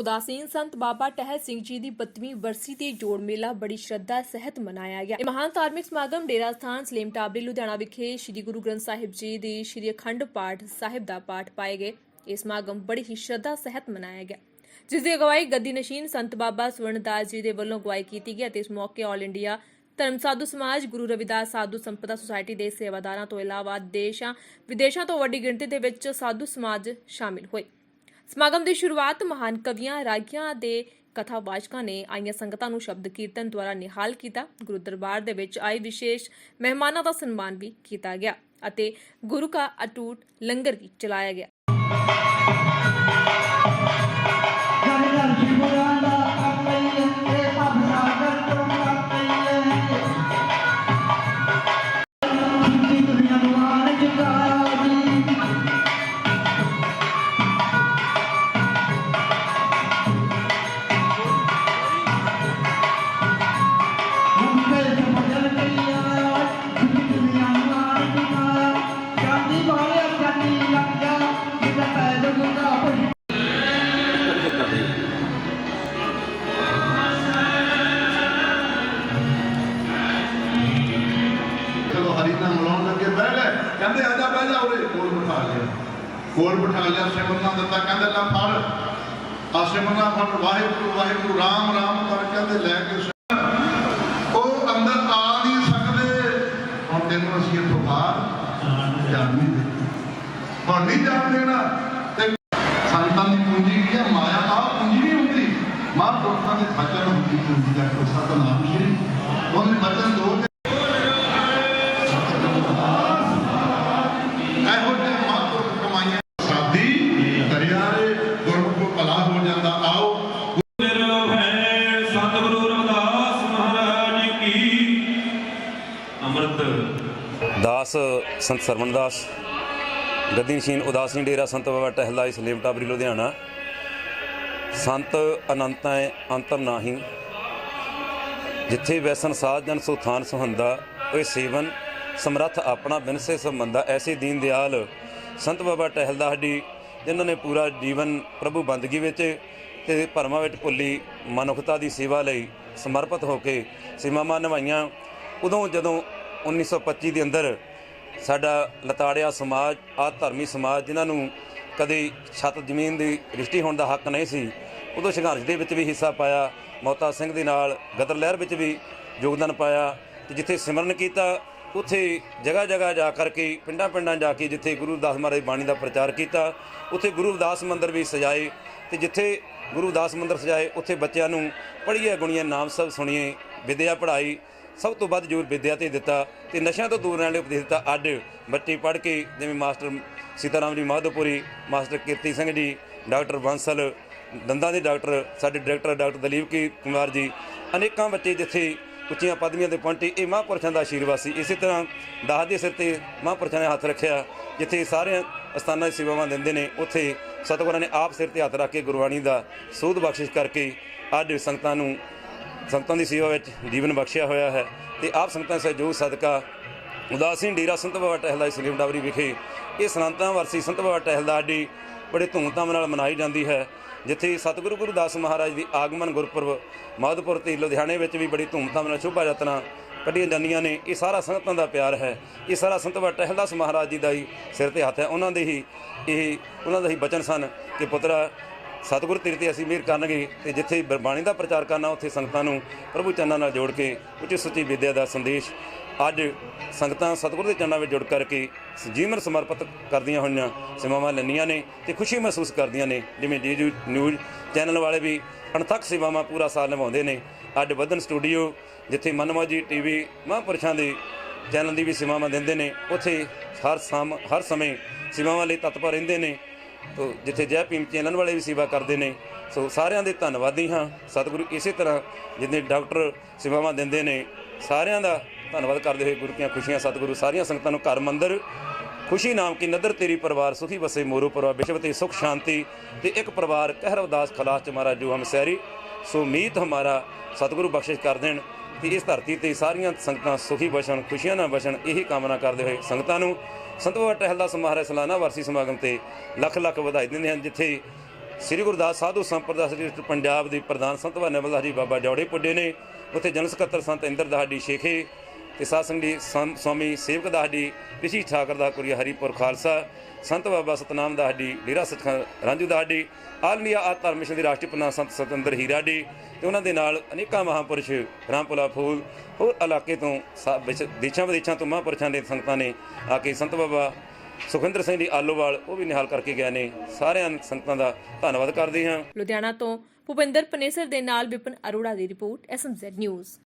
ਉਦਾਸੀਨ ਸੰਤ ਬਾਬਾ ਟਹਿਲ ਸਿੰਘ ਜੀ ਦੀ 32ਵੀਂ ਬਰਸੀ ਤੇ ਜੋੜ ਮੇਲਾ ਬੜੀ ਸ਼ਰਧਾ ਸਹਿਤ ਮਨਾਇਆ ਗਿਆ। ਇਹ ਮਹਾਨ ਧਾਰਮਿਕ ਸਮਾਗਮ ਡੇਰਾ ਸਥਾਨ ਸਲੇਮ ਟਾਬਰੀ, ਲੁਧਿਆਣਾ ਵਿਖੇ ਸ੍ਰੀ ਗੁਰੂ ਗ੍ਰੰਥ ਸਾਹਿਬ ਜੀ ਦੀ ਸ੍ਰੀ ਅਖੰਡ ਪਾਠ ਸਾਹਿਬ ਦਾ ਪਾਠ ਪਾਏ ਗਏ। ਇਹ ਸਮਾਗਮ ਬੜੀ ਹੀ ਸ਼ਰਧਾ ਸਹਿਤ ਮਨਾਇਆ ਗਿਆ। ਜਿਸ ਦੀ ਅਗਵਾਈ ਗੱਦੀ ਨਸ਼ੀਨ ਸੰਤ ਬਾਬਾ ਸਵਰਨਦਾਸ ਜੀ ਦੇ ਵੱਲੋਂ ਅਗਵਾਈ ਕੀਤੀ ਗਈ ਅਤੇ ਇਸ ਮੌਕੇ ਆਲ ਇੰਡੀਆ ਧਰਮ ਸਾਧੂ ਸਮਾਜ, ਗੁਰੂ ਰਵਿਦਾਸ ਸਾਧੂ ਸੰਪਦਾ ਸੁਸਾਇਟੀ ਦੇ ਸੇਵਾਦਾਰਾਂ ਤੋਂ ਇਲਾਵਾ ਦੇਸ਼ਾਂ, ਵਿਦੇਸ਼ਾਂ ਤੋਂ ਵੱਡੀ ਗਿਣਤੀ ਦੇ ਵਿੱਚ ਸਾਧੂ ਸਮਾਜ ਸ਼ਾਮਿਲ ਹੋਏ। ਸਮਾਗਮ ਦੀ ਸ਼ੁਰੂਆਤ ਮਹਾਨ ਕਵੀਆਂ, ਰਾਗੀਆਂ ਦੇ ਕਥਾਵਾਚਕਾਂ ਨੇ ਆਈਆਂ ਸੰਗਤਾਂ ਨੂੰ ਸ਼ਬਦ ਕੀਰਤਨ ਦੁਆਰਾ ਨਿਹਾਲ ਕੀਤਾ। ਗੁਰੂ ਦਰਬਾਰ ਦੇ ਵਿੱਚ ਆਏ ਵਿਸ਼ੇਸ਼ ਮਹਿਮਾਨਾਂ ਦਾ ਸਨਮਾਨ ਵੀ ਕੀਤਾ ਗਿਆ ਅਤੇ ਗੁਰੂ ਕਾ ਅਟੂਟ ਲੰਗਰ ਵੀ ਚਲਾਇਆ ਗਿਆ। ਕੋਲ ਬਿਠਾ ਲਿਆ ਸਿਮਰਨਾ ਦਿੱਤਾ, ਕਹਿੰਦੇ ਲੈ ਫੜ। ਆ ਸਿਮਰਨਾ ਫੜ, ਵਾਹਿਗੁਰੂ ਵਾਹਿਗੁਰੂ, ਰਾਮ ਰਾਮ ਕਰ ਕਹਿੰਦੇ ਲੈ ਕੇ ਉਹ ਅੰਦਰ ਆ ਨਹੀਂ ਸਕਦੇ। ਹੁਣ ਤੈਨੂੰ ਅਸੀਂ ਇੱਥੋਂ ਬਾਹਰ ਜਾਣ ਨਹੀਂ ਦੇ ਹੁਣ ਨਹੀਂ ਜਾਣ ਦੇਣਾ। ਤੇ ਸੰਤਾਂ ਦੀ ਪੂੰਜੀ ਕੀ ਹੈ ਮਾਇਆ ਆ ਪੂੰਜੀ ਨਹੀਂ ਹੁੰਦੀ। ਮਾਂ ਪੁਰਖਾਂ ਦੇ ਬਚਨ ਹੁੰਦੀ, ਪੂੰਜੀ ਦਾ ਸਤਨਾਮ ਸ਼੍ਰੀ ਉਹਨੇ ਬਚਨ ਦੋ ਅੰਮ੍ਰਿਤ। ਦਾਸ ਸੰਤ ਸਰਵਣ ਦਾਸ, ਗੱਦੀ ਨਸ਼ੀਨ ਉਦਾਸੀਨ ਡੇਰਾ ਸੰਤ ਬਾਬਾ ਟਹਿਲਾ ਸਲੀਮ ਟਾਬਰੀ ਲੁਧਿਆਣਾ। ਸੰਤ ਅਨੰਤਾਂ ਅੰਤਰ ਨਾਹੀ। ਜਿੱਥੇ ਵੈਸਨ ਸਾਧ ਜਨ ਸੋ ਸੁਹੰਦਾ, ਓਏ ਸੇਵਨ, ਸਮਰੱਥ ਆਪਣਾ ਬਿਨਸੇ ਸੰਬੰਧਾ। ਐਸੇ ਦੀਨ ਦਿਆਲ ਸੰਤ ਬਾਬਾ ਟਹਿਲਦਾ ਸਾਡੀ ਜਿਨ੍ਹਾਂ ਨੇ ਪੂਰਾ ਜੀਵਨ ਪ੍ਰਭੂ ਬੰਦਗੀ ਵਿੱਚ ਤੇ ਭਰਮਾਂ ਵਿੱਚ ਭੁੱਲੀ ਮਨੁੱਖਤਾ ਦੀ ਸੇਵਾ ਲਈ ਸਮਰਪਿਤ ਹੋ ਕੇ ਸੀਮਾਵਾਂ ਨਿਭਾਈਆਂ। ਉਦੋਂ ਜਦੋਂ 1925 ਦੇ ਅੰਦਰ ਸਾਡਾ ਲਤਾੜਿਆ ਸਮਾਜ ਆ ਧਰਮੀ ਸਮਾਜ ਜਿਨ੍ਹਾਂ ਨੂੰ ਕਦੇ ਛੱਤ ਜ਼ਮੀਨ ਦੀ ਰਿਸ਼ਤੀ ਹੋਣ ਦਾ ਹੱਕ ਨਹੀਂ ਸੀ, ਉਦੋਂ ਸੰਘਰਸ਼ ਦੇ ਵਿੱਚ ਵੀ ਹਿੱਸਾ ਪਾਇਆ ਮੌਤਾ ਸਿੰਘ ਦੇ ਨਾਲ ਗਦਰ ਲਹਿਰ ਵਿੱਚ ਵੀ ਯੋਗਦਾਨ ਪਾਇਆ ਤੇ ਜਿੱਥੇ ਸਿਮਰਨ ਕੀਤਾ, ਉੱਥੇ ਜਗ੍ਹਾ ਜਗ੍ਹਾ ਜਾ ਕਰਕੇ, ਪਿੰਡਾਂ ਪਿੰਡਾਂ ਜਾ ਕੇ ਜਿੱਥੇ ਗੁਰੂ ਦਾਸ ਮਹਾਰਾਜ ਬਾਣੀ ਦਾ ਪ੍ਰਚਾਰ ਕੀਤਾ, ਉੱਥੇ ਗੁਰੂ ਦਾਸ ਮੰਦਿਰ ਵੀ ਸਜਾਏ ਤੇ ਜਿੱਥੇ ਗੁਰੂ ਦਾਸ ਮੰਦਿਰ ਸਜਾਏ, ਉੱਥੇ ਬੱਚਿਆਂ ਨੂੰ ਪੜ੍ਹੀਏ ਗੁਣੀਆਂ ਨਾਮ ਸਭ ਸੁਣੀਏ, ਵਿਦਿਆ ਪੜ੍ਹਾਈ ਸਭ ਤੋਂ ਵੱਧ ਜ਼ੋਰ ਵਿਦਿਆ ਤੇ ਦਿੱਤਾ ਤੇ ਨਸ਼ਿਆਂ ਤੋਂ ਦੂਰ ਰਹਿਣ ਲਈ ਉਪਦੇਸ਼ ਦਿੱਤਾ। ਅੱਡ ਬੱਚੇ ਪੜ੍ਹ ਕੇ ਜਿਵੇਂ ਮਾਸਟਰ ਸੀਤਾਰਾਮ ਜੀ ਮਾਧੋਪੁਰੀ, ਮਾਸਟਰ ਕੀਰਤੀ ਸਿੰਘ ਜੀ, ਡਾਕਟਰ ਬੰਸਲ, ਦੰਦਾਂ ਦੇ ਡਾਕਟਰ, ਸਾਡੇ ਡਾਇਰੈਕਟਰ ਡਾਕਟਰ ਦਲੀਪ ਕੀ ਕੁਮਾਰ ਜੀ, ਅਨੇਕਾਂ ਬੱਚੇ ਜਿੱਥੇ ਉੱਚੀਆਂ ਪਦਵੀਆਂ ਤੇ ਪਹੁੰਚੇ, ਇਹ ਮਹਾਂਪੁਰਸ਼ਾਂ ਦਾ ਆਸ਼ੀਰਵਾਦ ਸੀ। ਇਸੇ ਤਰ੍ਹਾਂ ਦਾਸ ਦੇ ਸਿਰ ਤੇ ਮਹਾਂਪੁਰਸ਼ਾਂ ਨੇ ਹੱਥ ਰੱਖਿਆ, ਜਿੱਥੇ ਸਾਰੇ ਅਸਥਾਨਾਂ ਦੀ ਸੇਵਾਵਾਂ ਦਿੰਦੇ ਨੇ, ਉੱਥੇ ਸਤਿਗੁਰਾਂ ਨੇ ਆਪ ਸਿਰ ਤੇ ਹੱਥ ਰੱਖ ਕੇ ਗੁਰਬਾਣੀ ਦਾ ਸੋਧ ਬਖਸ਼ਿਸ਼ ਕਰਕੇ ਅੱਜ ਸੰਗਤਾਂ ਨੂੰ ਸੰਗਤਾਂ ਦੀ ਸੇਵਾ ਵਿੱਚ ਜੀਵਨ ਬਖਸ਼ਿਆ ਹੋਇਆ ਹੈ ਤੇ ਆਪ ਸੰਗਤਾਂ ਸਹਿਯੋਗ ਸਦਕਾ ਉਦਾਸੀਨ ਡੇਰਾ ਸੰਤ ਬਾਬਾ ਟਹਿਲਾ ਦੀ ਸਲੀਮ ਡਾਬਰੀ ਵਿਖੇ ਇਹ ਸਨਾਤਨਾ ਵਰਸੀ ਸੰਤ ਬਾਬਾ ਟਹਿਲਦਾ ਸਾਡੀ ਬੜੇ ਧੂਮਧਾਮ ਨਾਲ ਮਨਾਈ ਜਾਂਦੀ ਹੈ, ਜਿੱਥੇ ਸਤਿਗੁਰੂ ਗੁਰਦਾਸ ਮਹਾਰਾਜ ਦੀ ਆਗਮਨ ਗੁਰਪੁਰਬ ਮਾਧਪੁਰ ਤੇ ਲੁਧਿਆਣੇ ਵਿੱਚ ਵੀ ਬੜੀ ਧੂਮਧਾਮ ਨਾਲ ਸ਼ੋਭਾ ਯਾਤਰਾ ਕੱਢੀਆਂ ਜਾਂਦੀਆਂ ਨੇ। ਇਹ ਸਾਰਾ ਸੰਗਤਾਂ ਦਾ ਪਿਆਰ ਹੈ। ਇਹ ਸਾਰਾ ਸੰਤ ਬਾਬਾ ਟਹਿਲਦਾਸ ਮਹਾਰਾਜ ਜੀ ਦਾ ਹੀ ਸਿਰ ਤੇ ਹੱਥ ਹੈ। ਉਹਨਾਂ ਦੇ ਹੀ ਇਹ, ਉਹਨਾਂ ਦਾ ਹੀ ਬਚਨ ਸਨ ਕਿ ਪੁੱਤਰਾ ਸਤਿਗੁਰ ਤੇਰੇ ਤੇ ਅਸੀਂ ਮਿਹਰ ਕਰਨਗੇ ਤੇ ਜਿੱਥੇ ਬਾਣੀ ਦਾ ਪ੍ਰਚਾਰ ਕਰਨਾ, ਉੱਥੇ ਸੰਗਤਾਂ ਨੂੰ ਪ੍ਰਭੂ ਚਰਨਾਂ ਨਾਲ ਜੋੜ ਕੇ ਉੱਚੀ ਸੁੱਚੀ ਵਿਦਿਆ ਦਾ ਸੰਦੇਸ਼ ਅੱਜ ਸੰਗਤਾਂ ਸਤਿਗੁਰ ਦੇ ਚਰਨਾਂ ਵਿੱਚ ਜੁੜ ਕਰਕੇ ਜੀਵਨ ਸਮਰਪਿਤ ਕਰਦੀਆਂ ਹੋਈਆਂ ਸੇਵਾਵਾਂ ਲੈਂਦੀਆਂ ਨੇ ਤੇ ਖੁਸ਼ੀ ਮਹਿਸੂਸ ਕਰਦੀਆਂ ਨੇ। ਜਿਵੇਂ ਜੀਜੂ ਨਿਊਜ਼ ਚੈਨਲ ਵਾਲੇ ਵੀ ਅਣਥੱਕ ਸੇਵਾਵਾਂ ਪੂਰਾ ਸਾਲ ਨਿਭਾਉਂਦੇ ਨੇ। ਅੱਜ ਵਧਨ ਸਟੂਡੀਓ, ਜਿੱਥੇ ਮਨਮੌਜੀ ਟੀਵੀ ਮਹਾਂਪੁਰਸ਼ਾਂ ਦੇ ਚੈਨਲ ਦੀ ਵੀ ਸੇਵਾਵਾਂ ਦਿੰਦੇ ਨੇ। ਉੱਥੇ ਹਰ ਸਮ, ਹਰ ਸਮੇਂ ਸੇਵਾਵਾਂ ਲਈ ਤਤਪਰ ਰਹਿੰਦੇ ਨੇ। ਤੋ ਜਿੱਥੇ ਜੈ ਭੀਮ ਚੈਨਲ ਵਾਲੇ ਵੀ ਸੇਵਾ ਕਰਦੇ ਨੇ, ਸੋ ਸਾਰਿਆਂ ਦੇ ਧੰਨਵਾਦੀ ਹਾਂ। ਸਤਿਗੁਰੂ ਇਸੇ ਤਰ੍ਹਾਂ ਜਿੰਨੇ ਡਾਕਟਰ ਸੇਵਾਵਾਂ ਦਿੰਦੇ ਨੇ, ਸਾਰਿਆਂ ਦਾ ਧੰਨਵਾਦ ਕਰਦੇ ਹੋਏ ਗੁਰੂ ਕੀਆਂ ਖੁਸ਼ੀਆਂ, ਸਤਿਗੁਰੂ ਸਾਰੀਆਂ ਸੰਗਤਾਂ ਨੂੰ ਘਰ ਮੰਦਰ, ਖੁਸ਼ੀ ਨਾਮ ਕੀ ਨਦਰ ਤੇਰੀ ਪਰਿਵਾਰ, ਸੁਖੀ ਵਸੇ ਮੋਰੂ ਪਰਿਵਾਰ, ਵਿਸ਼ਵ ਤੇ ਸੁਖ ਸ਼ਾਂਤੀ ਤੇ ਇੱਕ ਪਰਿਵਾਰ, ਕਹਿਰ ਉਦਾਸ ਖਲਾਸ ਚ ਮਾਰਾ ਜੋ ਹਮ ਸਹਿਰੀ ਸੋ ਮੀਤ ਹਮਾਰਾ ਸਤਿਗੁਰੂ ਬਖਸ਼ਿਸ਼ ਕਰ ਦੇਣ। ਕਿ ਇਸ ਧਰਤੀ ਤੇ ਸਾਰੀਆਂ ਸੰਗਤਾਂ ਸੁਖੀ ਬਸਣ, ਖੁਸ਼ੀਆਂ ਨਾਲ ਬਸਣ, ਇਹੀ ਕਾਮਨਾ ਕਰਦੇ ਹੋਏ ਸੰਗਤਾਂ ਨੂੰ ਸੰਤ ਬਾਬਾ ਟਹਿਲ ਦਾ ਸਮਾਰੋਹ ਸਾਲਾਨਾ ਵਰਸੀ ਸਮਾਗਮ ਤੇ ਲੱਖ ਲੱਖ ਵਧਾਈ ਦਿੰਦੇ ਹਨ, ਜਿੱਥੇ ਸ੍ਰੀ ਗੁਰਦਾਸ ਸਾਧੂ ਸੰਪਰਦਾ ਸ੍ਰੀ ਪੰਜਾਬ ਦੇ ਪ੍ਰਧਾਨ ਸੰਤ ਵਾ ਨਿਮਲਦਾਸ ਜੀ ਬਾਬਾ ਜੋੜੇ ਪੁੱਡੇ ਨੇ, ਉੱਥੇ ਜਨਰਲ ਸਕੱਤਰ ਸੰਤ ਇੰਦਰ ਦਾਸ ਸ਼ੇਖੇ ਤੇ ਸਾਧ ਸੰਗਤ ਜੀ ਸਵਾਮੀ ਸੇਵਕ ਦਾਸ ਜੀ ਪਿਛੀ ਠਾਕਰ ਦਾ ਕੁਰੀਆ ਹਰੀਪੁਰ ਖਾਲਸਾ, ਸੰਤ ਬਾਬਾ ਸਤਨਾਮ ਦਾਸ ਜੀ ਡੇਰਾ ਸਤਖੰਡ ਰਾਂਝੂ ਦਾਸ ਜੀ ਆਲ ਇੰਡੀਆ ਆ ਧਰਮ ਮਿਸ਼ਨ ਦੇ ਰਾਸ਼ਟਰੀ ਪ੍ਰਧਾਨ ਸੰਤ ਸਤਿੰਦਰ ਹੀਰਾ ਜੀ ਤੇ ਉਹਨਾਂ ਦੇ ਨਾਲ ਅਨੇਕਾਂ ਮਹਾਂਪੁਰਸ਼ ਰਾਮਪੁਲਾ ਫੂਲ, ਹੋਰ ਇਲਾਕੇ ਤੋਂ ਦੇਸ਼ਾਂ ਵਿਦੇਸ਼ਾਂ ਤੋਂ ਮਹਾਂਪੁਰਸ਼ਾਂ ਦੇ ਸੰਗਤਾਂ ਨੇ ਆ ਕੇ ਸੰਤ ਬਾਬਾ ਸੁਖਿੰਦਰ ਸਿੰਘ ਜੀ ਆਲੋਵਾਲ ਉਹ ਵੀ ਨਿਹਾਲ ਕਰਕੇ ਗਏ ਨੇ। ਸਾਰਿਆਂ ਸੰਗਤਾਂ ਦਾ ਧੰਨਵਾਦ ਕਰਦੇ ਹਾਂ। ਲੁਧਿਆਣਾ ਤੋਂ ਭੁਪਿੰਦਰ ਪਨੇਸਰ ਦੇ ਨਾਲ ਵਿਪਨ ਅਰੋੜਾ ਦੀ ਰਿਪੋਰਟ ਐਸਐਮਜ਼ੈਡ ਨਿਊਜ਼